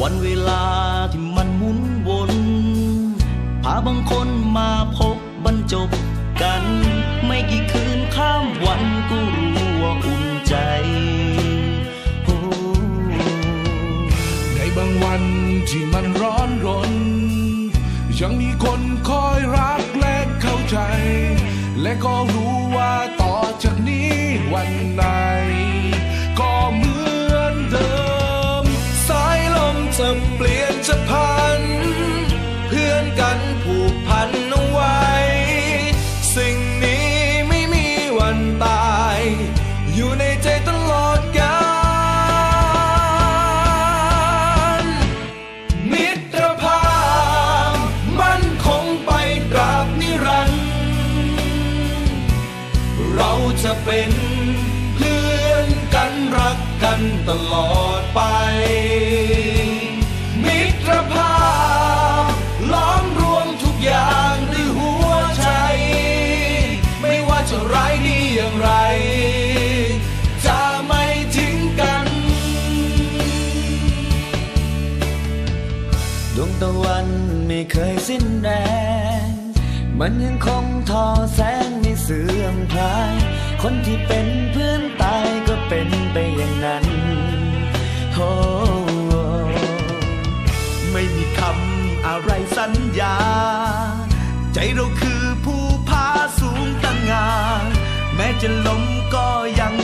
วันเวลาที่มันหมุนวนพาบางคนมาพบบรรจบกัน ไม่กี่คืนข้ามวันก็รู้ว่าอุ่นใจโอ้ในบางวันที่มันร้อนรน ยังมีคนคอยรักและเข้าใจ และก็รู้ว่าต่อจากนี้วันไหน ผูกพันเอาไว้ สิ่งนี้ไม่มีวันตาย อยู่ในใจตลอดกาลมิตรภาพมันคงไปตราบนิรันดร์เราจะเป็นเพื่อนกันรักกันตลอดไป ดวงตะวันไม่เคยสิ้นแรง มันยังคงทอแสงไม่เสื่อมคลาย คนที่เป็นเพื่อนตายก็เป็นไปอย่างนั้นโอ้ไม่มีคำอะไรสัญญา ใจเราคือผู้พาสูงตั้งงานแม้จะล้มก็ยัง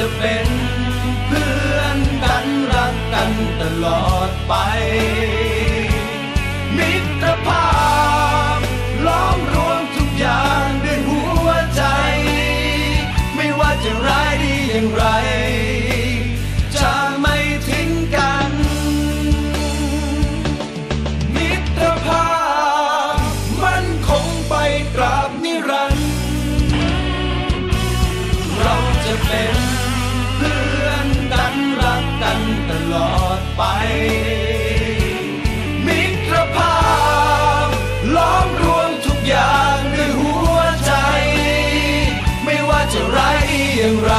จะเป็นเพื่อนกันรักกันตลอดไป มิตรภาพล้อมรวมทุกอย่างด้วยหัวใจ ไม่ว่าจะร้ายดีอย่างไร จะไม่ทิ้งกัน มิตรภาพมันคงไปตราบนิรันดร์เราจะเป็น ไป มิตรภาพ ล้อมรวมทุกอย่างด้วยหัวใจ ไม่ว่าจะร้ายดีอย่างไร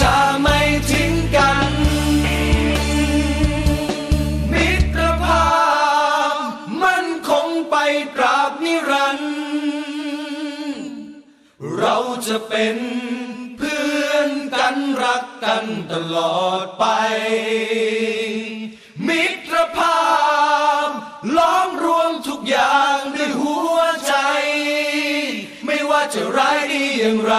จะไม่ทิ้งกัน มิตรภาพ มันคงไปตราบนิรันดร์เราจะเป็น นกันรักกันตลอดไป มิตรภาพ ล้อมรวมทุกอย่างด้วยหัวใจ ไม่ว่าจะร้ายดีอย่างไร